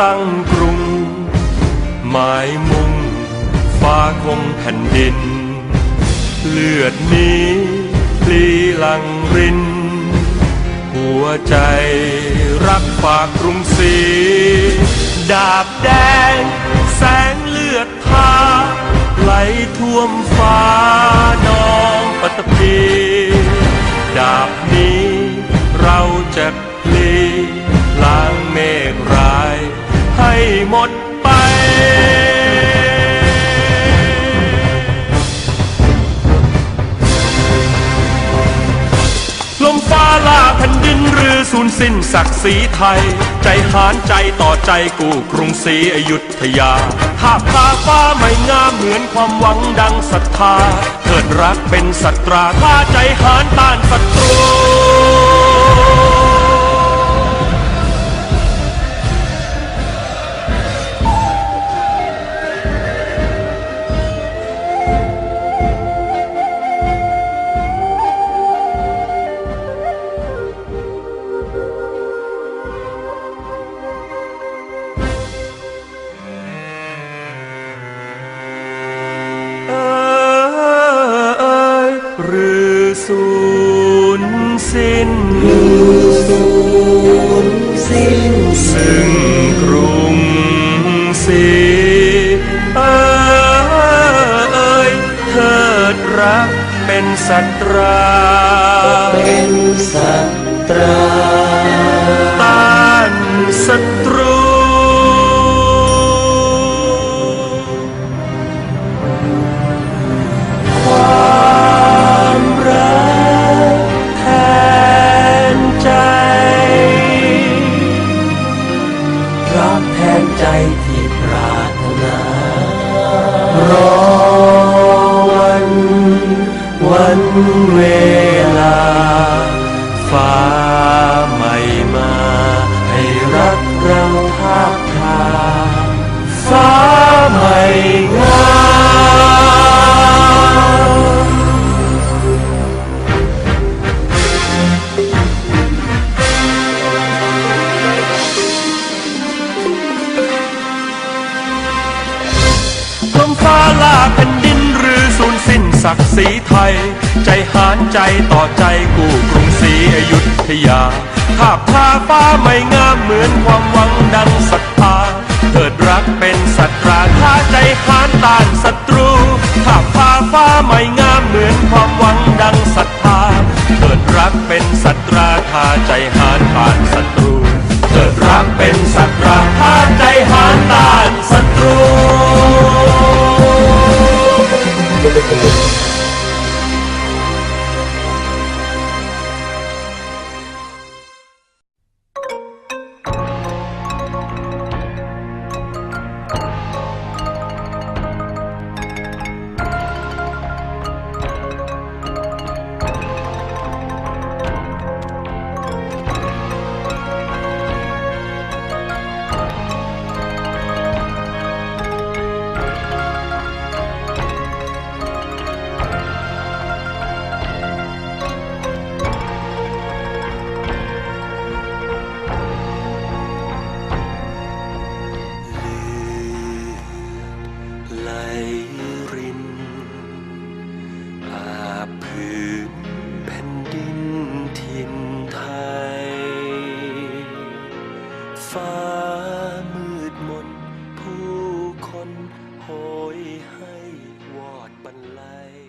ตั้งกรุง หมายมุ่งฟ้าคงแผ่นดิน เลือดนี้พลีหลังริน หัวใจรักฝากกรุงศรีดาบแดง แสงเลือดพาไหลท่วมฟ้านองปัตตภีดาบนี้เราจะพลีล้าง ให้หมดไป ลมฟ้าล่าแผ่นดินหรือสูญสิ้นศักดิ์ศรีไทย ใจหานใจต่อใจกู้กรุงศรีอยุธยาหากตาฟ้าไม่งามเหมือนความหวังดังศรัทธาเถิดรักเป็นสัตราถ้าใจหานต้านศัตรู สูญสิ้นสิ้น ซึ่งกรุงศรีเอ่ยเถิดรักเป็นสัตราเป็นสัตราต้านศัต เวลาฟ้า ศักดิ์ศรีไทย ใจหานใจต่อใจกู่กรุงศรีอยุธยา ภาพพาฟ้าไม่งามเหมือนความหวังดังศรัทธาเกิดรักเป็นสัตราทาใจหานต้านศัตรูภาพพาฟ้าไม่งามเหมือนความหวังดังศรัทธาเกิดรักเป็นสัตราทาใจหานต้านศัตรู เกิดรักเป็นสัตราทา มืดมน ผู้คนโหยให้วอดบรรลย